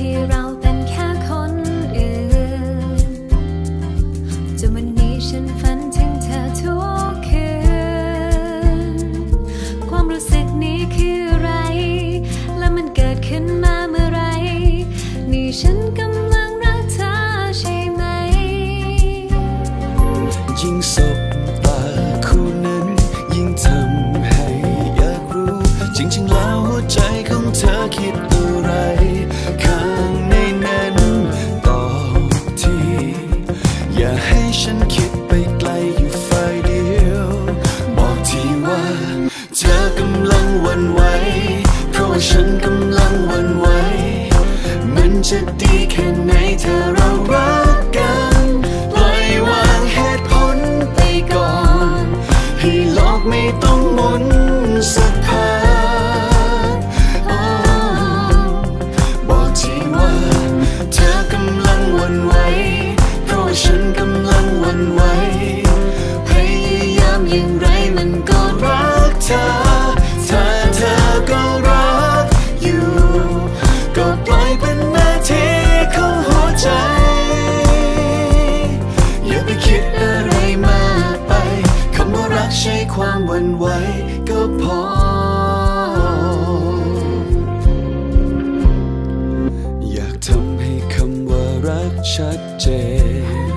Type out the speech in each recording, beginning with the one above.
ที่เราเป็นแค่คนอื่นจนวันนี้ฉันฝันถึงเธอทุกคืน ความรู้สึกนี้คือะไร และมันเกิดขึ้นมาเมื่อไร นี่ฉันกำลังรักเธอใช่ไหม ยิ่งสบตาคู่นั้นยิ่งทำให้อยากรู้ จริงๆแล้วหัวใจของเธอคิดอะไร ฉันคิดไปไกลอยู่ฝ่ายเดียว บอกทีว่า เธอกำลังวันไหว เพราะว่าฉันกำลังวันไหว มันจะดีแค่ไหนถ้าเรารักกันปล่อยวางเหตุผลไปก่อน ให้โลกไม่ต้องหมุนสัก อย่างไรมันก็รักเธอถ้าเธอก็รักอยู่ ก็ปล่อยเป็นหน้าทของหัวใจ อย่าไปคิดอะไรมากไปคำว่ารักใช้ความวันไหวก็พอ อยากทำให้คำว่ารักชัดเจน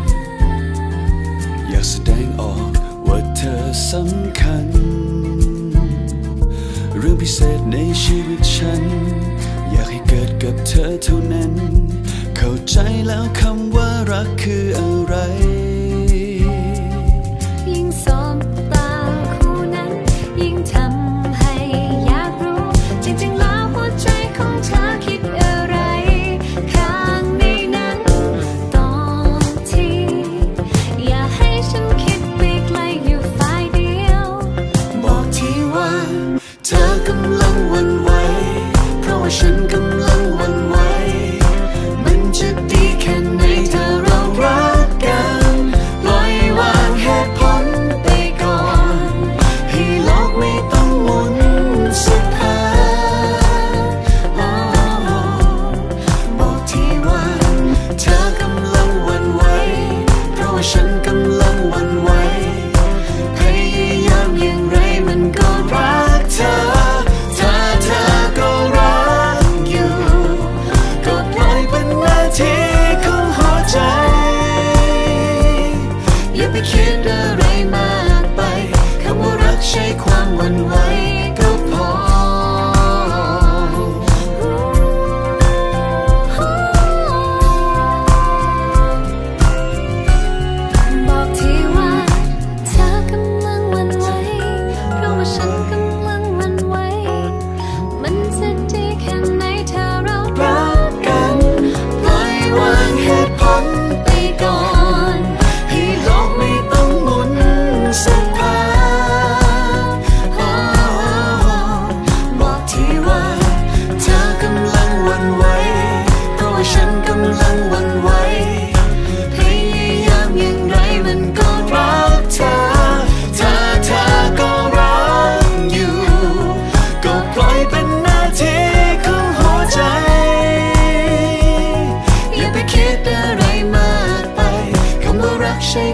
อยากแสดงออก ว่าเธอสำคัญ เรื่องพิเศษในชีวิตฉัน อยากให้เกิดกับเธอเท่านั้น เข้าใจแล้วคำว่ารักคืออะไร 是 one.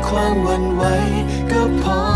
ความวันไหวก็พอ